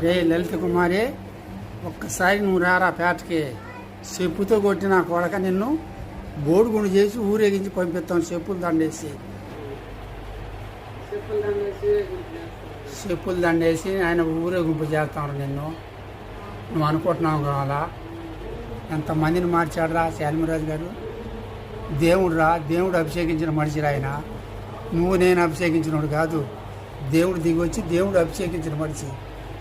రే లలిత కుమారే ఒక్కసారి నువ్వు రారా పేటకి? చెప్పుతో కొట్టిన కొడక నిన్ను బోడుగుండు చేసి ఊరేగించి పంపిస్తాం. చెప్పులు దండేసి. చెప్పులు దండేసి చెప్పులు దండేసి ఆయన ఊరేగింపు చేస్తాడు నిన్ను. నువ్వు అనుకుంటున్నావు కావాలా? ఎంతమందిని మార్చాడురా శాలిమరాజు గారు? దేవుడు రా దేవుడు అభిషేకించిన మనిషిరా ఆయన. నువ్వు నేను అభిషేకించినోడు కాదు. దేవుడు దిగి వచ్చి దేవుడు అభిషేకించిన మనిషి.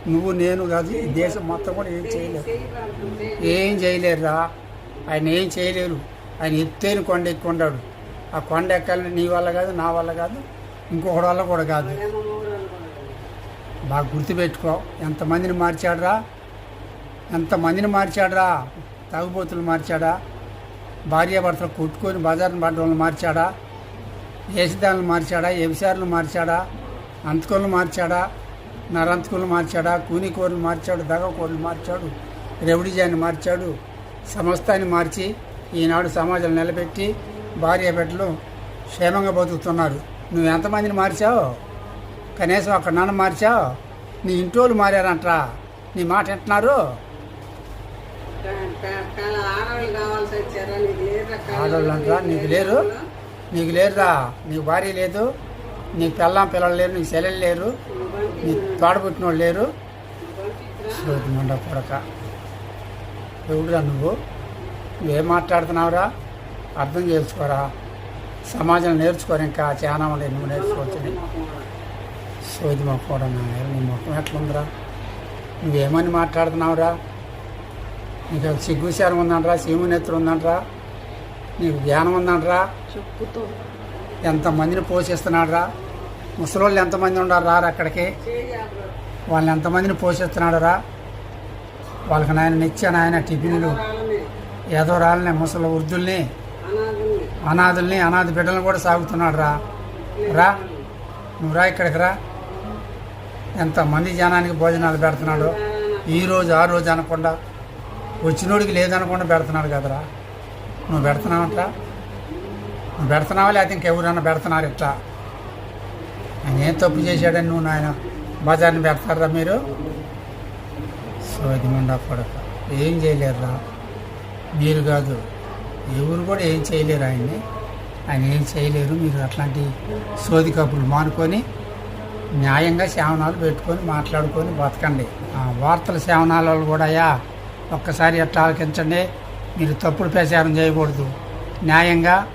నువ్వు నేను కాదు ఈ దేశం మొత్తం కూడా ఏం చేయలేరు ఏం చేయలేరురా. ఆయన ఏం చేయలేరు. ఆయన ఎత్తేను కొండ ఎక్కుండాడు ఆ కొండ ఎక్కాలని నీ వల్ల కాదు నా వల్ల కాదు ఇంకొకటి వల్ల కూడా కాదు. బాగా గుర్తుపెట్టుకో ఎంతమందిని మార్చాడురా. ఎంతమందిని మార్చాడురా. తాగుబోతులు మార్చాడా. భార్యాభర్తలు కొట్టుకొని బజార్ని పడ్డవాళ్ళని మార్చాడా. వేసిదాలను మార్చాడా. ఎవిసార్లు మార్చాడా. అంతకులను మార్చాడా. నరంతకులు మార్చాడా? కూనికోరులు మార్చాడు దగకోరులు మార్చాడు రెవడిజాన్ని మార్చాడు సమస్తాన్ని మార్చి ఈనాడు సమాజం నిలబెట్టి భార్య బిడ్డలు క్షేమంగా బతుకుతున్నారు. నువ్వు ఎంతమందిని మార్చావు? కనీసం అక్కడ నన్ను మార్చావు? నీ ఇంటోళ్ళు మారారంట్రా? నీ మాట వింటున్నారు? కా- ఆడవాళ్ళు నీకు అంటారా నీకు లేరు? నీకు లేరురా. నీకు భార్య లేదు. నీకు పిల్లం పిల్లలు లేరు నీకు సెలెలు లేరు. నీ తోడబుట్టిన వాళ్ళు లేరు. బంటిరా. చూద్దామండ కొడక. ఎవడురా నువ్వు? నువ్వేం మాట్లాడుతున్నావురా? అర్థం చేసుకోరా? సమాజం నేర్చుకోరు ఇంకా? చాలా ఉండే నువ్వు నేర్చుకోవచ్చని. సోది మా కూడా నాయన నీ ముఖం ఎట్లుందిరా? నువ్వేమని మాట్లాడుతున్నావురా? నీకు సిగ్గుశారం ఉందంట్రా? సీము నెత్తురు ఉందంట్రా? నీకు జ్ఞానం ఉందంట్రా? ఎంతమందిని పోషిస్తున్నాడురా? ముసలోళ్ళు ఎంతమంది ఉండారు రా అక్కడికి? వాళ్ళని ఎంతమందిని పోషిస్తున్నాడు రా? వాళ్ళకి నాయన నిత్యాన్ని ఆయన టిఫిన్లు ఏదో రాళ్ళని ముసలి వృద్ధుల్ని అనాథుల్ని అనాథ బిడ్డలను కూడా సాగుతున్నాడు రా. రా. నువ్వు రా ఇక్కడికి రా. ఎంతమంది జనానికి భోజనాలు పెడుతున్నాడు? ఈ రోజు ఆ రోజు అనకుండా వచ్చినోడికి లేదనకుండా పెడుతున్నాడు కదరా. నువ్వు పెడుతున్నావంటరా నువ్వు పెడుతున్నావా? లేకపోతే ఇంకెవరైనా పెడుతున్నారు ఇట్లా ఆయన ఏం తప్పు చేశాడని నువ్వు నాయన బజార్ని పెడతారా మీరు? సోది మండా కొడక ఏం చేయలేరురా. మీరు కాదు. ఎవరు కూడా ఏం చేయలేరు ఆయన్ని. ఆయన ఏం చేయలేరు. మీరు అట్లాంటి సోది కప్పులు మానుకొని న్యాయంగా సేవనాలు పెట్టుకొని మాట్లాడుకొని బతకండి. ఆ వార్తల సేవనాల కూడా అయ్యా ఒక్కసారి ఎట్లా ఆలకించండి మీరు తప్పుడు ప్రచారం చేయకూడదు. న్యాయంగా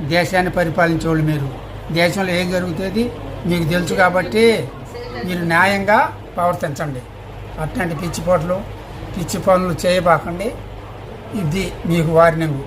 దేశాన్ని పరిపాలించేవాళ్ళు మీరు. దేశంలో ఏం జరుగుతుంది? మీకు తెలుసు కాబట్టి మీరు న్యాయంగా ప్రవర్తించండి. అట్లాంటి పిచ్చి పోట్లు పిచ్చి పనులు చేయబాకండి. ఇది మీకు వార్నింగ్.